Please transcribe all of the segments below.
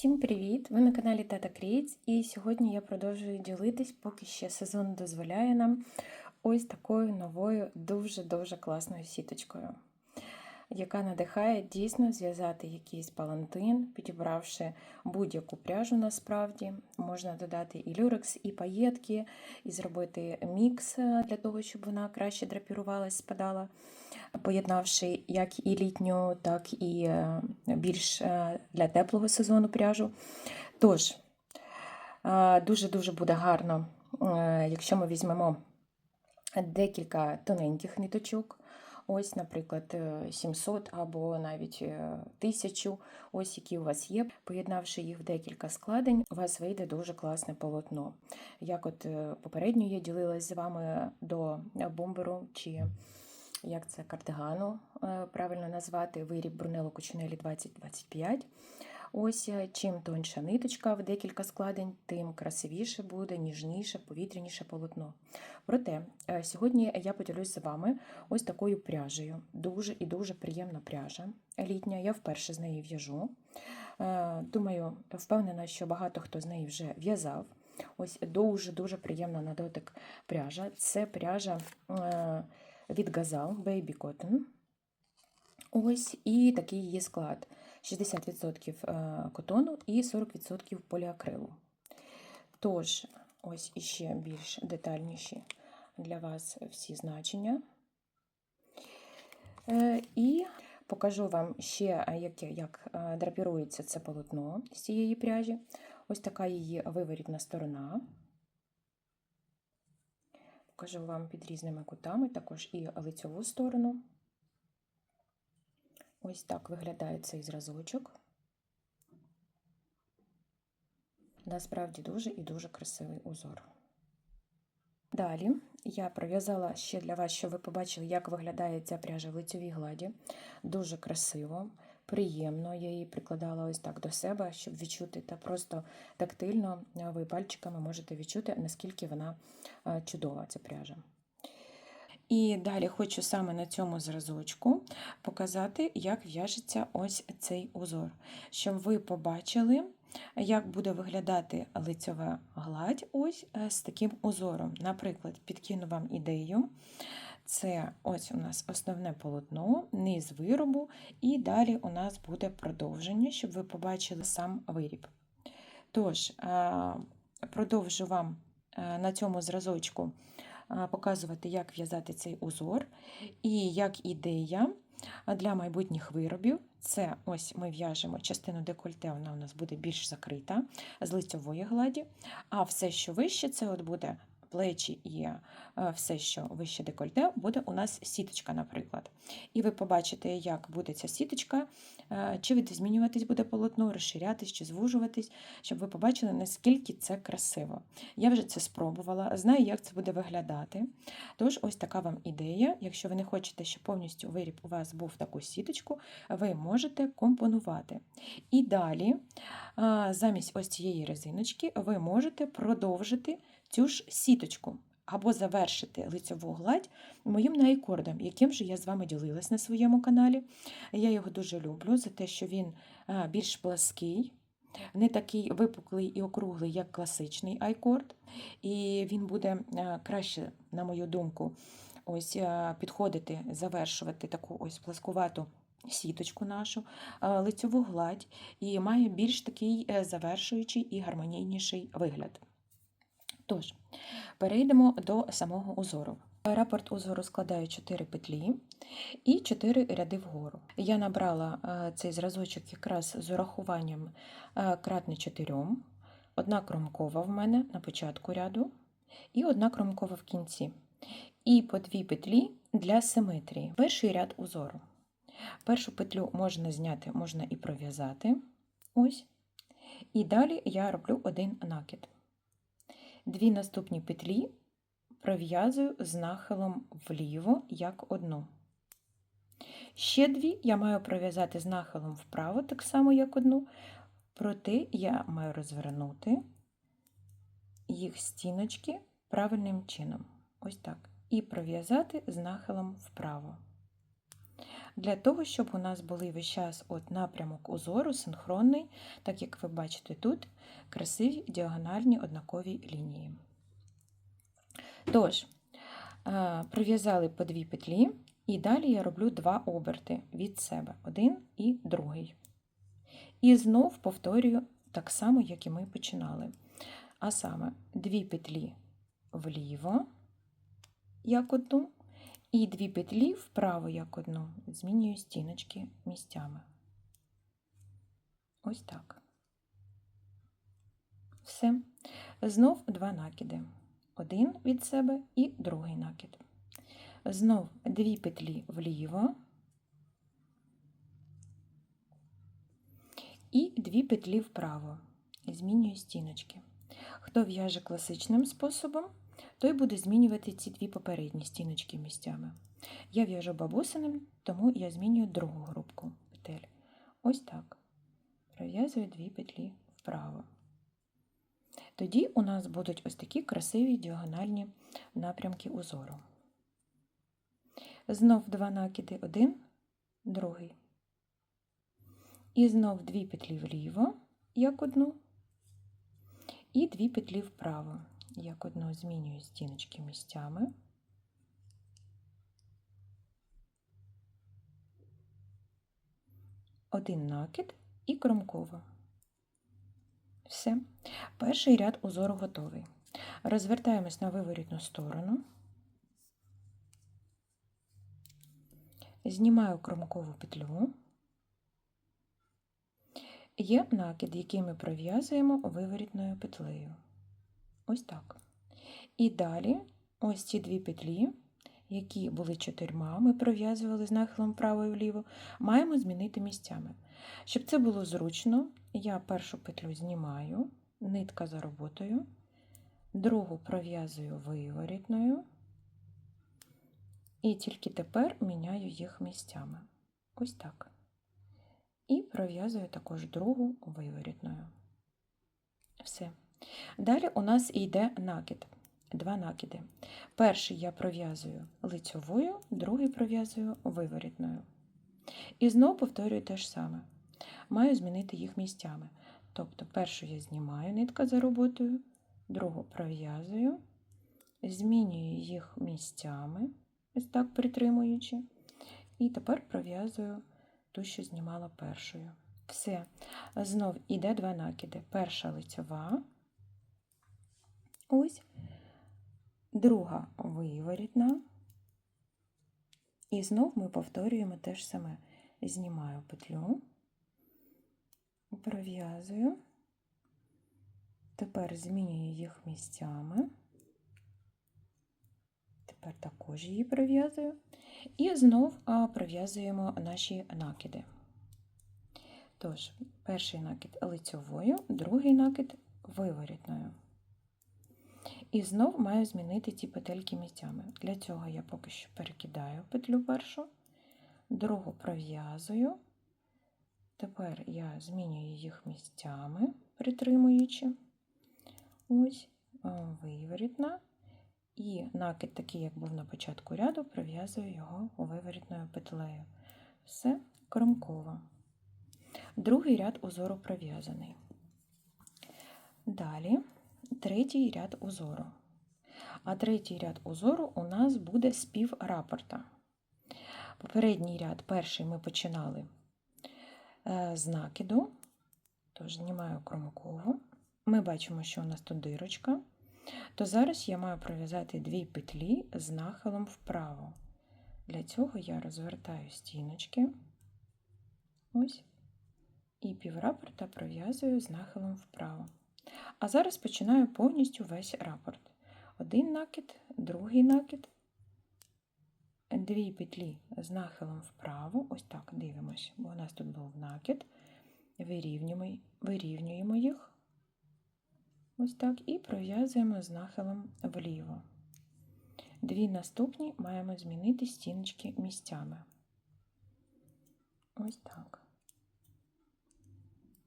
Всім привіт! Ви на каналі Тата Кріць, і сьогодні я продовжую ділитись, поки ще сезон дозволяє нам ось такою новою, дуже-дуже класною сіточкою, яка надихає дійсно зв'язати якийсь палантин, підібравши будь-яку пряжу насправді. Можна додати і люрекс, і паєтки, і зробити мікс е, для того, щоб вона краще драпірувалась, спадала поєднавши як і літню, так і е, більш е, для теплого сезону пряжу. Тож, дуже-дуже буде гарно, якщо ми візьмемо декілька тоненьких ниточок. Ось, наприклад, 700 або навіть 1000, ось які у вас є. Поєднавши їх в декілька складень, у вас вийде дуже класне полотно. Як от попередньо я ділилась з вами до бомберу чи як це кардигану е, правильно назвати, виріб Брунело Кучинелі 2025. Ось е, чим тоньша ниточка в декілька складень, тим красивіше буде, ніжніше, повітряніше полотно. Проте, е, сьогодні я поділюсь з вами ось такою пряжею. Дуже і дуже приємна пряжа літня. Я вперше з неї в'яжу. Думаю, впевнена, що багато хто з неї вже в'язав. Ось дуже-дуже приємна на дотик пряжа. Це пряжа від Gazal Baby Cotton. Ось і такий її склад: 60% е, котону і 40% поліакрилу. Тож, ось іще більш детальніші для вас всі значення. Е, і покажу вам ще, як, як е, драпірується це полотно з цієї пряжі. Ось така її виворітна сторона. Покажу вам під різними кутами, також і лицьову сторону. Ось так виглядає цей зразочок. Насправді дуже і дуже красивий узор. Далі я пров'язала ще для вас, щоб ви побачили, як виглядає ця пряжа в лицьовій гладі. Дуже красиво приємно. Я її прикладала ось так до себе, щоб відчути, та просто тактильно ви пальчиками можете відчути, наскільки вона чудова, ця пряжа. І далі хочу саме на цьому зразочку показати, як в'яжеться ось цей узор, щоб ви побачили, як буде виглядати лицьова гладь ось е, з таким узором. Наприклад, підкину вам ідею. Це ось у нас основне полотно, низ виробу, і далі у нас буде продовження, щоб ви побачили сам виріб. Тож, продовжу вам на цьому зразочку показувати, як в'язати цей узор, і як ідея для майбутніх виробів. Це ось ми в'яжемо частину декольте, вона у нас буде більш закрита з лицьової гладі, а все, що вище, це от буде плечі і е, все, що вище декольте, буде у нас сіточка, наприклад. І ви побачите, як буде ця сіточка, е, чи змінюватись буде полотно, розширятись чи звужуватись, щоб ви побачили, наскільки це красиво. Я вже це спробувала, знаю, як це буде виглядати. Тож, ось така вам ідея. Якщо ви не хочете, щоб повністю виріб у вас був таку сіточку, ви можете компонувати. І далі, замість ось цієї резиночки, ви можете продовжити цю ж сіточку або завершити лицьову гладь моїм найкордом, яким же я з вами ділилась на своєму каналі. Я його дуже люблю за те, що він більш плаский, не такий випуклий і округлий, як класичний айкорд. І він буде краще, на мою думку, ось підходити, завершувати таку ось пласкувату. Сіточку нашу, лицьову гладь і має більш такий е, завершуючий і гармонійніший вигляд. Тож, перейдемо до самого узору. Рапорт узору складає 4 петлі і 4 ряди вгору. Я набрала е, цей зразочок якраз з урахуванням е, кратне 4, одна кромкова в мене на початку ряду, і одна кромкова в кінці. І по дві петлі для симетрії. Перший ряд узору. Першу петлю можна зняти, можна і пров'язати. Ось. І далі я роблю один накид. Дві наступні петлі пров'язую з нахилом вліво як одну. Ще дві я маю пров'язати з нахилом вправо, так само, як одну, проте я маю розвернути їх стіночки правильним чином. Ось так. І пров'язати з нахилом вправо. Для того, щоб у нас були весь час от напрямок узору синхронний, так як ви бачите тут, красиві діагональні однакові лінії. Тож, е, прив'язали по дві петлі, і далі я роблю два оберти від себе, один і другий. І знов повторюю так само, як і ми починали. А саме дві петлі вліво, як одну, і дві петлі вправо, як одну. Змінюю стіночки місцями. Ось так. Все. Знов два накиди. Один від себе і другий накид. Знов дві петлі вліво і дві петлі вправо. Змінюю стіночки. Хто в'яже класичним способом, той буде змінювати ці дві попередні стіночки місцями. Я в'яжу бабусиним, тому я змінюю другу групку петель. Ось так. Пров'язую дві петлі вправо. Тоді у нас будуть ось такі красиві діагональні напрямки узору. Знов два накиди, один, другий. І знов дві петлі вліво, як одну, і дві петлі вправо, як одну змінюю стіночки місцями. Один накид і кромково. Все. Перший ряд узору готовий. Розвертаємось на виворітну сторону. Знімаю кромкову петлю. Є накид, який ми пров'язуємо виворітною петлею. Ось так. І далі ось ці дві петлі, які були чотирма, ми пров'язували з нахилом вправо і вліво, маємо змінити місцями. Щоб це було зручно, я першу петлю знімаю, нитка за роботою, другу пров'язую виворітною, і тільки тепер міняю їх місцями. Ось так. І пров'язую також другу виворітною. Все. Далі у нас йде накид. Два накиди. Перший я пров'язую лицьовою, другий пров'язую виворітною. І знову повторюю те ж саме. Маю змінити їх місцями. Тобто, першу я знімаю нитка за роботою, другу пров'язую, змінюю їх місцями, ось так притримуючи, і тепер пров'язую ту, що знімала першою. Все. Знов іде два накиди. Перша лицьова, ось, друга виворітна. І знов ми повторюємо те ж саме. Знімаю петлю, пров'язую, тепер змінюю їх місцями, тепер також її пров'язую, і знов пров'язуємо наші накиди. Тож, перший накид лицьовою, другий накид виворітною. І знов маю змінити ці петельки місцями. Для цього я поки що перекидаю петлю першу, другу пров'язую. Тепер я змінюю їх місцями, притримуючи. Ось, виворітна. І накид, такий, як був на початку ряду, пров'язую його виворітною петлею. Все кромково. Другий ряд узору пров'язаний. Далі третій ряд узору. А третій ряд узору у нас буде спів рапорта. Попередній ряд, перший ми починали е, з накиду, тож знімаю кромкову. Ми бачимо, що у нас тут дирочка. То зараз я маю пров'язати дві петлі з нахилом вправо. Для цього я розвертаю стіночки. Ось, і піврапорта пров'язую з нахилом вправо. А зараз починаю повністю весь рапорт. Один накид, другий накид, дві петлі з нахилом вправо. Ось так дивимось, бо у нас тут був накид. Вирівнюємо, вирівнюємо їх. Ось так, і пров'язуємо з нахилом вліво. Дві наступні маємо змінити стіночки місцями. Ось так.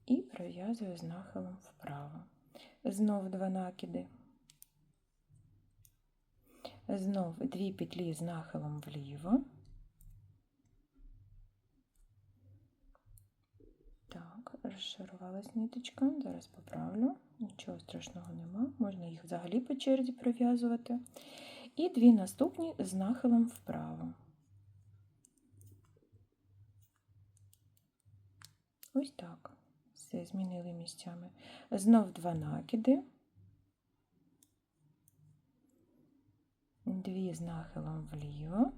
І пров'язую з нахилом вправо знов два накиди, знов дві петлі з нахилом вліво. Так, розшарувалась ниточка, зараз поправлю, нічого страшного нема, можна їх взагалі по черзі пров'язувати. І дві наступні з нахилом вправо. Ось так. Все, змінили місцями. Знов два накиди. Дві з нахилом вліво.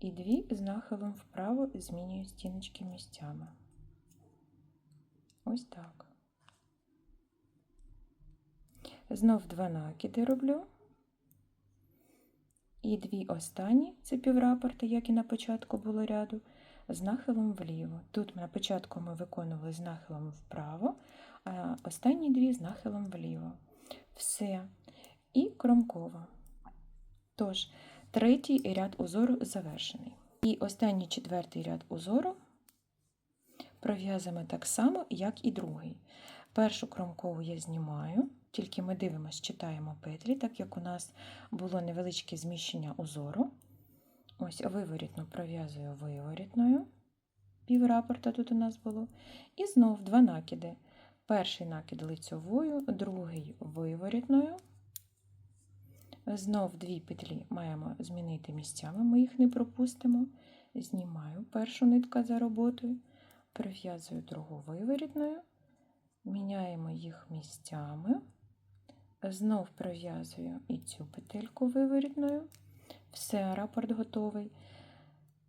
І дві з нахилом вправо змінюю стіночки місцями. Ось так. Знов два накиди роблю. І дві останні, це піврапорти, як і на початку було ряду, з нахилом вліво. Тут на початку ми виконували з нахилом вправо, а останні дві з нахилом вліво. Все. І кромково. Тож, третій ряд узору завершений. І останній четвертий ряд узору пров'язуємо так само, як і другий. Першу кромкову я знімаю, тільки ми дивимося, читаємо петлі, так як у нас було невеличке зміщення узору. Ось виворітно пров'язую виворітною, пів рапорта тут у нас було. І знов два накиди. Перший накид лицьовою, другий виворітною. Знов дві петлі маємо змінити місцями, ми їх не пропустимо. Знімаю першу нитку за роботою, прив'язую другу виворітною, міняємо їх місцями, знов прив'язую і цю петельку виворітною. Все, рапорт готовий.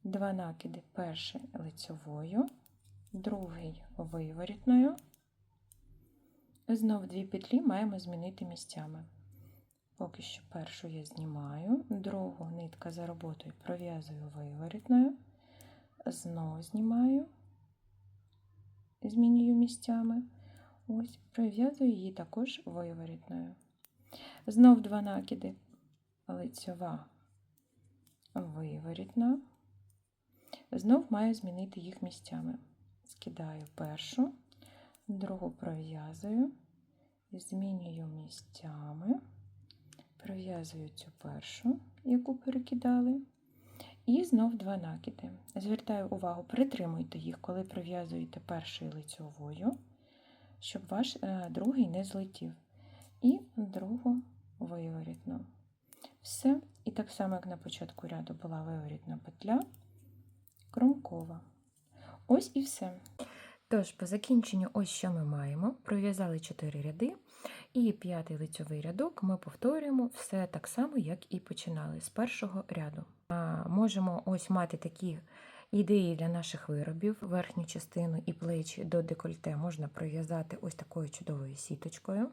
Два накиди. Перший лицьовою, другий виворітною. Знов дві петлі маємо змінити місцями. Поки що першу я знімаю, другу нитка за роботою пров'язую виворітною, знову знімаю, змінюю місцями. Ось, пров'язую її також виворітною. Знов два накиди, лицьова, виворітна. Знов маю змінити їх місцями. Скидаю першу, другу пров'язую, змінюю місцями. Пров'язую цю першу, яку перекидали, і знов два накиди. Звертаю увагу, притримуйте їх, коли пров'язуєте першою лицьовою, щоб ваш е, другий не злетів. І другу виворітну. Все. І так само, як на початку ряду була виворітна петля, кромкова. Ось і все. Тож, по закінченню, ось що ми маємо. Пров'язали 4 ряди, і п'ятий лицьовий рядок ми повторюємо все так само, як і починали з першого ряду. А, Можемо ось мати такі ідеї для наших виробів. Верхню частину і плечі до декольте можна пров'язати ось такою чудовою сіточкою.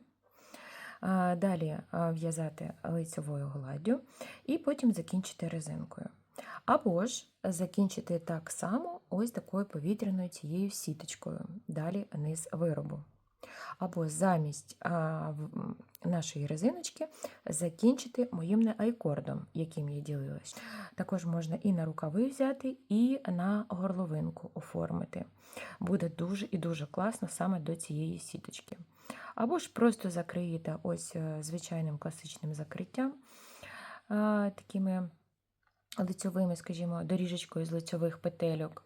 А, Далі в'язати лицьовою гладдю, і потім закінчити резинкою. Або ж закінчити так само ось такою повітряною цією сіточкою, далі низ виробу. Або замість а, в- нашої резиночки закінчити моїм айкордом, яким я ділилась. Також можна і на рукави взяти, і на горловинку оформити. Буде дуже і дуже класно саме до цієї сіточки. Або ж просто закриєте ось е, звичайним класичним закриттям, такими лицьовими, скажімо, доріжечкою з лицьових петельок.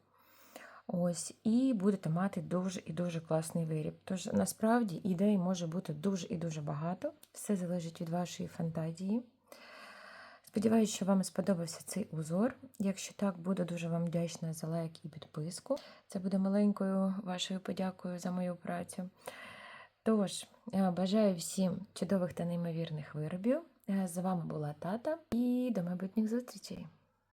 Ось, і будете мати дуже і дуже класний виріб. Тож насправді ідей може бути дуже і дуже багато. Все залежить від вашої фантазії. Сподіваюсь, що вам сподобався цей узор. Якщо так, буду дуже вам вдячна за лайк і підписку. Це буде маленькою вашою подякою за мою працю. Тож, е, бажаю всім чудових та неймовірних виробів. Е, З вами була тата і до майбутніх зустрічей!